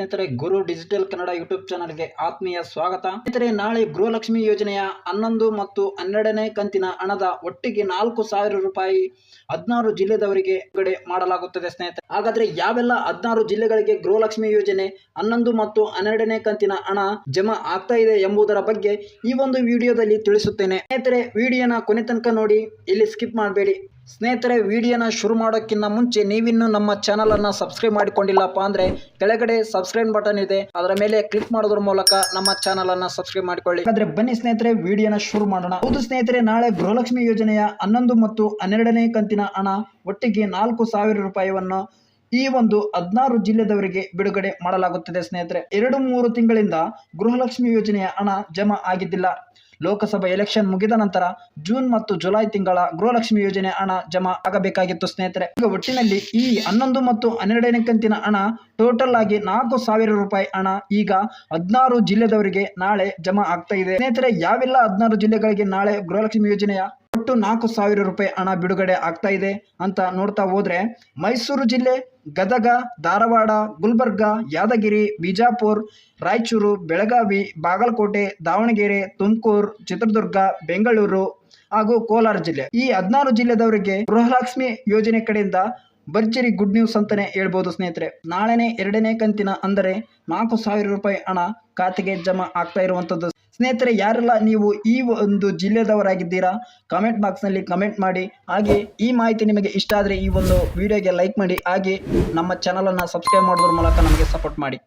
ಸ್ನೇಹಿತರೆ, ಗುರು digital Kannada YouTube ಚಾನಲ್ಗೆ ಆತ್ಮೀಯ ಸ್ವಾಗತ. ಸ್ನೇಹಿತರೆ, ನಾಳೆ ಗೃಹಲಕ್ಷ್ಮಿ ಯೋಜನೆಯ ಹನ್ನೊಂದು ಮತ್ತು ಹನ್ನೆರಡನೇ ಕಂತಿನ ಹಣದ ಒಟ್ಟಿಗೆ ನಾಲ್ಕು ಸಾವಿರ ರೂಪಾಯಿ ಹದಿನಾರು ಜಿಲ್ಲೆದವರಿಗೆ ಬಿಡುಗಡೆ ಮಾಡಲಾಗುತ್ತದೆ ಸ್ನೇಹಿತರೆ. ಹಾಗಾದ್ರೆ ಯಾವೆಲ್ಲ ಹದಿನಾರು ಜಿಲ್ಲೆಗಳಿಗೆ ಗೃಹಲಕ್ಷ್ಮಿ ಯೋಜನೆ ಹನ್ನೊಂದು ಮತ್ತು ಹನ್ನೆರಡನೇ ಕಂತಿನ ಹಣ ಜಮಾ ಆಗ್ತಾ ಇದೆ ಎಂಬುದರ ಬಗ್ಗೆ ಈ ಒಂದು ವಿಡಿಯೋದಲ್ಲಿ ತಿಳಿಸುತ್ತೇನೆ. ಸ್ನೇಹಿತರೆ, ವಿಡಿಯೋನ ಕೊನೆ ತನಕ ನೋಡಿ, ಇಲ್ಲಿ ಸ್ಕಿಪ್ ಮಾಡಬೇಡಿ. ಸ್ನೇಹಿತರೆ, ವಿಡಿಯೋನ ಶುರು ಮಾಡೋಕ್ಕಿಂತ ಮುಂಚೆ ನೀವಿನ್ನು ನಮ್ಮ ಚಾನಲನ್ನು ಸಬ್ಸ್ಕ್ರೈಬ್ ಮಾಡಿಕೊಂಡಿಲ್ಲಪ್ಪ ಅಂದ್ರೆ ಕೆಳಗಡೆ ಸಬ್ಸ್ಕ್ರೈಬ್ ಬಟನ್ ಇದೆ. ಅದರ ಮೇಲೆ ಕ್ಲಿಕ್ ಮಾಡೋದ್ರ ಮೂಲಕ ನಮ್ಮ ಚಾನಲನ್ನು ಸಬ್ಸ್ಕ್ರೈಬ್ ಮಾಡಿಕೊಳ್ಳಿ. ಆದರೆ ಬನ್ನಿ ಸ್ನೇಹಿತರೆ, ವಿಡಿಯೋನ ಶುರು ಮಾಡೋಣ. ಹೌದು ಸ್ನೇಹಿತರೆ, ನಾಳೆ ಗೃಹಲಕ್ಷ್ಮಿ ಯೋಜನೆಯ ಹನ್ನೊಂದು ಮತ್ತು ಹನ್ನೆರಡನೇ ಕಂತಿನ ಹಣ ಒಟ್ಟಿಗೆ ನಾಲ್ಕು ಸಾವಿರ ರೂಪಾಯಿಯನ್ನು ಈ ಒಂದು ಹದಿನಾರು ಜಿಲ್ಲೆದವರಿಗೆ ಬಿಡುಗಡೆ ಮಾಡಲಾಗುತ್ತದೆ ಸ್ನೇಹಿತರೆ. ಎರಡು ಮೂರು ತಿಂಗಳಿಂದ ಗೃಹಲಕ್ಷ್ಮಿ ಯೋಜನೆಯ ಹಣ ಜಮಾ ಆಗಿದ್ದಿಲ್ಲ. ಲೋಕಸಭಾ ಎಲೆಕ್ಷನ್ ಮುಗಿದ ನಂತರ ಜೂನ್ ಮತ್ತು ಜುಲೈ ತಿಂಗಳ ಗೃಹಲಕ್ಷ್ಮಿ ಯೋಜನೆ ಹಣ ಜಮಾ ಆಗಬೇಕಾಗಿತ್ತು ಸ್ನೇಹಿತರೆ. ಈಗ ಒಟ್ಟಿನಲ್ಲಿ ಈ ಹನ್ನೊಂದು ಮತ್ತು ಹನ್ನೆರಡನೇ ಕಂತಿನ ಹಣ ಟೋಟಲ್ ಆಗಿ ನಾಲ್ಕು ಸಾವಿರ ರೂಪಾಯಿ ಹಣ ಈಗ ಹದಿನಾರು ಜಿಲ್ಲೆದವರಿಗೆ ನಾಳೆ ಜಮಾ ಆಗ್ತಾ ಇದೆ. ಸ್ನೇಹಿತರೆ, ಯಾವೆಲ್ಲ ಹದಿನಾರು ಜಿಲ್ಲೆಗಳಿಗೆ ನಾಳೆ ಗೃಹಲಕ್ಷ್ಮಿ ಯೋಜನೆಯ ಒಟ್ಟು ನಾಲ್ಕು ಸಾವಿರ ರೂಪಾಯಿ ಹಣ ಬಿಡುಗಡೆ ಆಗ್ತಾ ಇದೆ ಅಂತ ನೋಡ್ತಾ ಹೋದ್ರೆ ಮೈಸೂರು ಜಿಲ್ಲೆ, ಗದಗ, ಧಾರವಾಡ, ಗುಲ್ಬರ್ಗ, ಯಾದಗಿರಿ, ಬಿಜಾಪುರ್, ರಾಯಚೂರು, ಬೆಳಗಾವಿ, ಬಾಗಲಕೋಟೆ, ದಾವಣಗೆರೆ, ತುಮಕೂರು, ಚಿತ್ರದುರ್ಗ, ಬೆಂಗಳೂರು ಹಾಗೂ ಕೋಲಾರ ಜಿಲ್ಲೆ. ಈ ಹದಿನಾರು ಜಿಲ್ಲೆದವರಿಗೆ ಗೃಹಲಕ್ಷ್ಮಿ ಯೋಜನೆ ಕಡೆಯಿಂದ ಭರ್ಜರಿ ಗುಡ್ ನ್ಯೂಸ್ ಅಂತಾನೆ ಹೇಳ್ಬೋದು ಸ್ನೇಹಿತರೆ. ನಾಳೆನೇ ಎರಡನೇ ಕಂತಿನ ಅಂದರೆ ನಾಲ್ಕು ಸಾವಿರ ರೂಪಾಯಿ ಹಣ ಖಾತೆಗೆ ಜಮಾ ಆಗ್ತಾ ಇರುವಂಥದ್ದು. ಸ್ನೇಹಿತರೆ, ಯಾರೆಲ್ಲ ನೀವು ಈ ಒಂದು ಜಿಲ್ಲೆದವರಾಗಿದ್ದೀರಾ ಕಮೆಂಟ್ ಬಾಕ್ಸ್ನಲ್ಲಿ ಕಮೆಂಟ್ ಮಾಡಿ. ಹಾಗೆ ಈ ಮಾಹಿತಿ ನಿಮಗೆ ಇಷ್ಟ ಆದರೆ ಈ ಒಂದು ವಿಡಿಯೋಗೆ ಲೈಕ್ ಮಾಡಿ. ಹಾಗೆ ನಮ್ಮ ಚಾನಲನ್ನು ಸಬ್ಸ್ಕ್ರೈಬ್ ಮಾಡೋದ್ರ ಮೂಲಕ ನಮಗೆ ಸಪೋರ್ಟ್ ಮಾಡಿ.